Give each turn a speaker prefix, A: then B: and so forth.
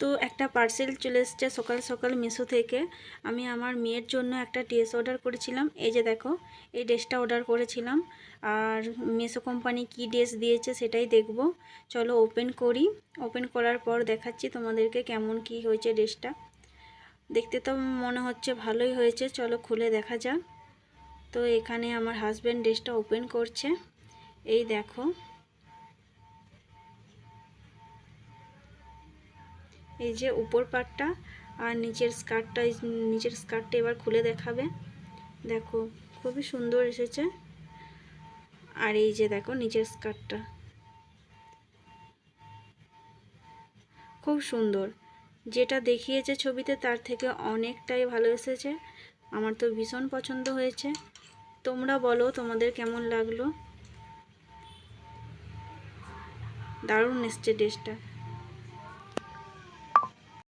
A: তো একটা পার্সেল চলে এসছে সকাল সকাল মিশো থেকে। আমি আমার মেয়ের জন্য একটা ড্রেস অর্ডার করেছিলাম। এই যে দেখো, এই ড্রেসটা অর্ডার করেছিলাম। আর মিশো কোম্পানি কি ড্রেস দিয়েছে সেটাই দেখব। চলো ওপেন করি। ওপেন করার পর দেখাচ্ছি তোমাদেরকে কেমন কি হয়েছে ড্রেসটা দেখতে তো মনে হচ্ছে ভালোই হয়েছে। চলো খুলে দেখা যাক। তো এখানে আমার হাজব্যান্ড ড্রেসটা ওপেন করছে। এই দেখো। এই যে উপর পাটটা আর নিচের স্কার্টটা নিচের স্কার্টটা এবার খুলে দেখাবে। দেখো, খুবই সুন্দর এসেছে। আর এই যে দেখো, নিচের স্কার্টটা। খুব সুন্দর। যেটা দেখিয়েছে ছবিতে, তার থেকে অনেকটাই ভালো এসেছে। আমার তো ভীষণ পছন্দ হয়েছে। তোমরা বলো, তোমাদের কেমন লাগল? দারুণ এসছে ড্রেসটা।